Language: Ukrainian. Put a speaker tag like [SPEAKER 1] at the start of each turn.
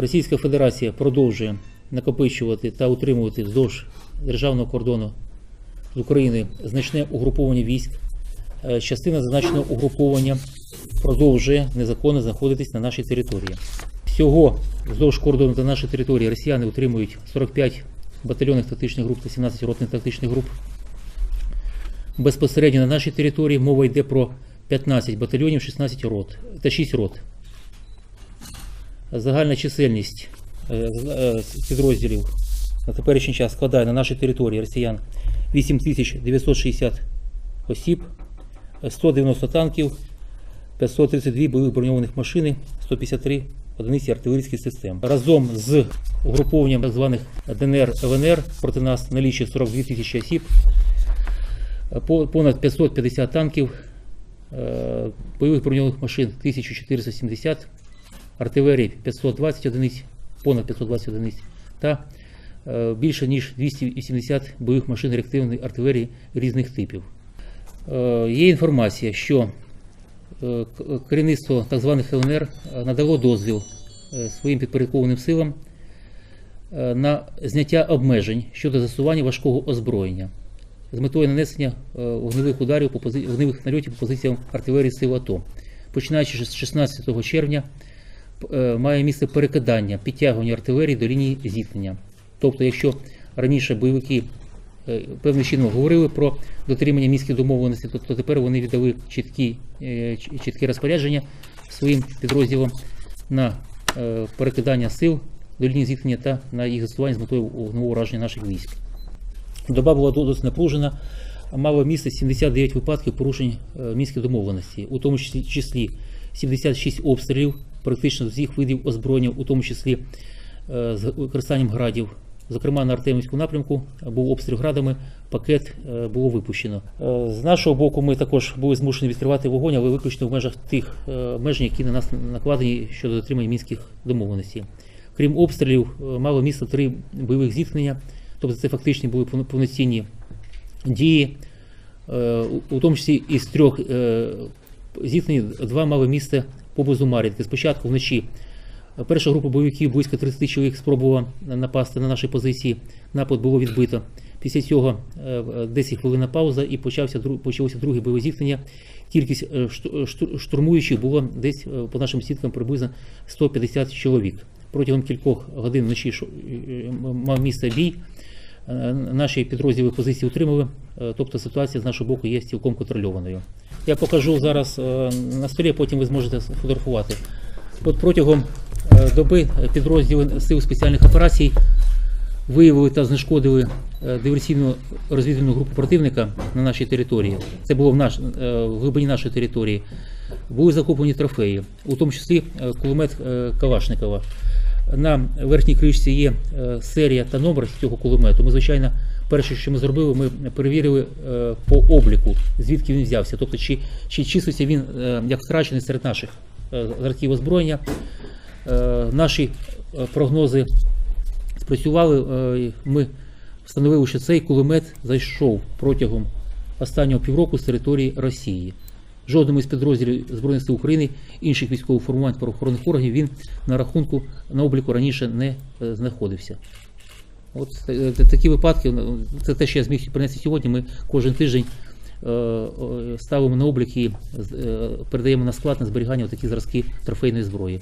[SPEAKER 1] Російська Федерація продовжує накопичувати та утримувати вздовж державного кордону з України значне угруповання військ. Е, Частина зазначеного угруповання продовжує незаконно знаходитись на нашій території. Всього вздовж кордону та нашої території росіяни утримують 45 батальйонних тактичних груп та 17 ротних тактичних груп. Безпосередньо на нашій території мова йде про 15 батальйонів, 16 рот та 6 рот. Загальна чисельність е, е, підрозділів на теперішній час складає на нашій території росіян 8960 осіб, е, 190 танків, 532 бойових броньованих машини, 153 одиниці артилерійських систем. Разом з угрупованням так званих ДНР ЛНР проти нас налічує 42 тисячі осіб, понад 550 танків, е, бойових броньованих машин 1470, артилерії 520 одиниць, понад 520 одиниць та е, більше ніж 280 бойових машин реактивної артилерії різних типів. Е, Є інформація, що е, керівництво так званих ЛНР надало дозвіл своїм підпорядкованим силам на зняття обмежень щодо застосування важкого озброєння з метою нанесення вогневих ударів по вогневих нальотів по позиціям артилерії сил АТО. Починаючи з 16 червня має місце перекидання підтягування артилерії до лінії зіткнення. Тобто, якщо раніше бойовики е, певним чином говорили про дотримання мінських домовленостей, то, тепер вони віддали чіткі, е, чіткі розпорядження своїм підрозділам на е, перекидання сил до лінії зіткнення та на їх застосування з метою вогневого ураження наших військ. Доба була до- досить напружена. Мало місце 79 випадків порушень е, мінських домовленостей, у тому числі- числі 76 обстрілів, практично з усіх видів озброєння, у тому числі е, з використанням градів. Зокрема, на Артемівському напрямку був обстріл градами, пакет е, було випущено. З нашого боку, ми також були змушені відкривати вогонь, але виключно в межах тих обмежень, які на нас накладені щодо дотримання мінських домовленостей. Крім обстрілів, мало місце три бойових зіткнення, тобто це фактично були повно- повноцінні дії, Е, у- тому числі із трьох е, зіткнень два мали місце поблизу Мар'їнки. Спочатку вночі е, перша група бойовиків, близько 30 чоловік, спробувала напасти на наші позиції. Напад було відбито. Після цього е, 10 хвилин пауза і почався почалося друге бойове зіткнення. Кількість шту- шту- штурмуючих було десь по нашим свідкам приблизно 150 чоловік. Протягом кількох годин вночі мав місце бій. Е, Наші підрозділи позиції утримали, е, тобто ситуація з нашого боку є цілком контрольованою. Я покажу зараз е, на столі, потім ви зможете сфотографувати. От протягом доби підрозділи сил спеціальних операцій виявили та знешкодили диверсійну розвідувальну групу противника на нашій території. Це було в, наш, в глибині нашої території. Були захоплені трофеї, у тому числі кулемет Калашникова. На верхній кришці є е, серія та номер цього кулемету. Ми, звичайно, перше, що ми зробили, ми перевірили е, по обліку, звідки він взявся. Тобто, чи, чи числиться він е, як втрачений серед наших зразків озброєння. Наші прогнози спрацювали. Ми встановили, що цей кулемет зайшов протягом останнього півроку з території Росії. Жодному із підрозділів Збройних сил України, інших військових формувань правоохоронних органів він на рахунку на обліку раніше не е, знаходився. От е, такі випадки, ну, це те, що я зміг принести сьогодні. Ми кожен тиждень е, е, ставимо на облік і е, передаємо на склад на зберігання такі зразки трофейної зброї.